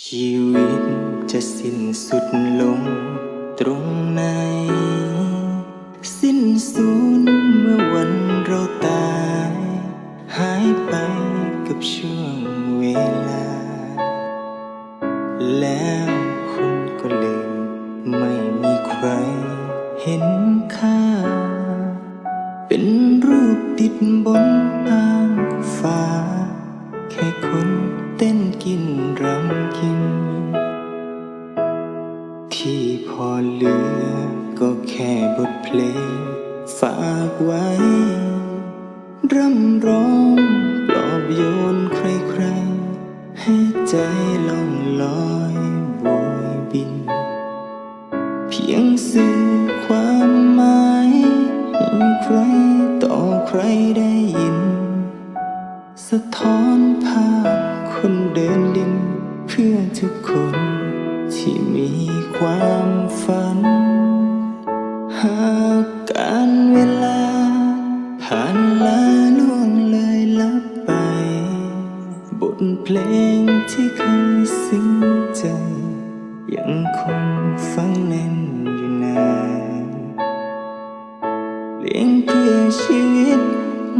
ชีวิตจะสิ้นสุดลงตรงไหน สิ้นสูญเมื่อวันเราตาย หายไปกับช่วงเวลา แล้วคุณก็ลืมไม่มีใครเห็นค่า เป็นรูปติดบนทา ก็แค่บทเพลง ฝากไว้ ร่ำร้องปลอบโยนใครๆให้ใจล่องลอยโบยบิน เพียงสื่อความหมายให้ใครต่อใครได้ยิน สะท้อนภาพ หากการเวลา ผ่านลาล่วงเลยลับไป บทเพลงที่เคยซึ้งใจ ยังคงฟังแน่นอยู่นานเพลงเพื่อชีวิต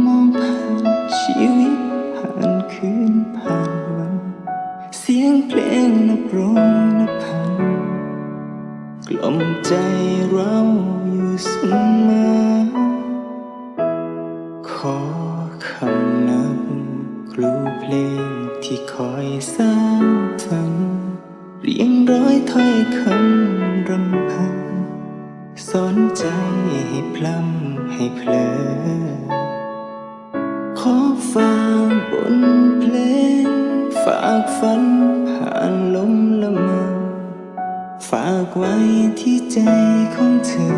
มองผ่านชีวิต ผ่านคืนผ่านวัน เสียงเพลงนับร้อยนับพันกล่อมใจเรา เสมอ ขอคำนับครูเพลงที่คอยสร้างฝันเรียงร้อยถ้อยคำรำพันสอนใจให้พล้ำให้เพลอ ขอฝากบนเพลง ฝากฝันผ่านลมละเมอฝากไว้ที่ใจของเธอ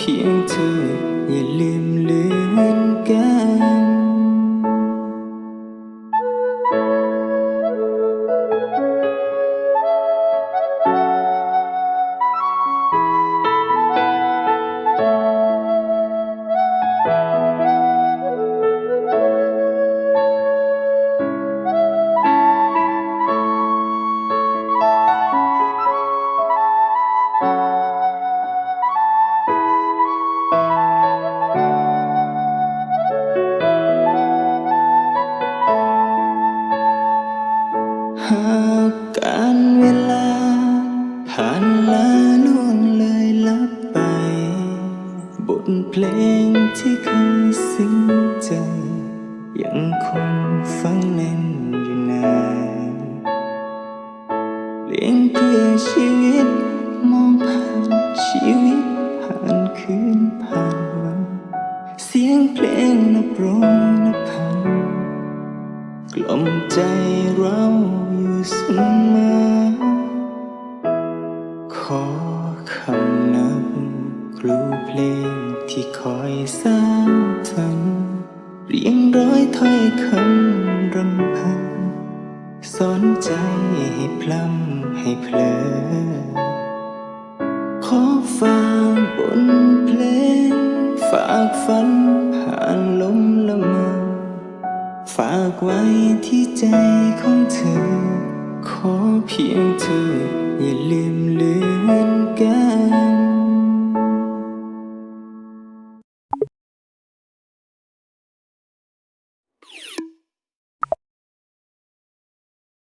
ขอ หากการเวลา ผ่านลาล่วงเลยลับไป บทเพลงที่เคยซึ้งใจ ยังคงฟังแน่นอยู่นานเพลงเพื่อชีวิต มองผ่านชีวิต ผ่านคืนผ่านวัน เสียงเพลงนับร้อยนับพันกล่อมใจเรา เสมอ ขอคำนับครูเพลงที่คอยสร้างฝันเรียงร้อยถ้อยคำรำพันสอนใจให้พลำให้เพลอ ขอฝากบนเพลง ฝากฝันผ่านลมละเมอฝากไว้ที่ใจ ขอ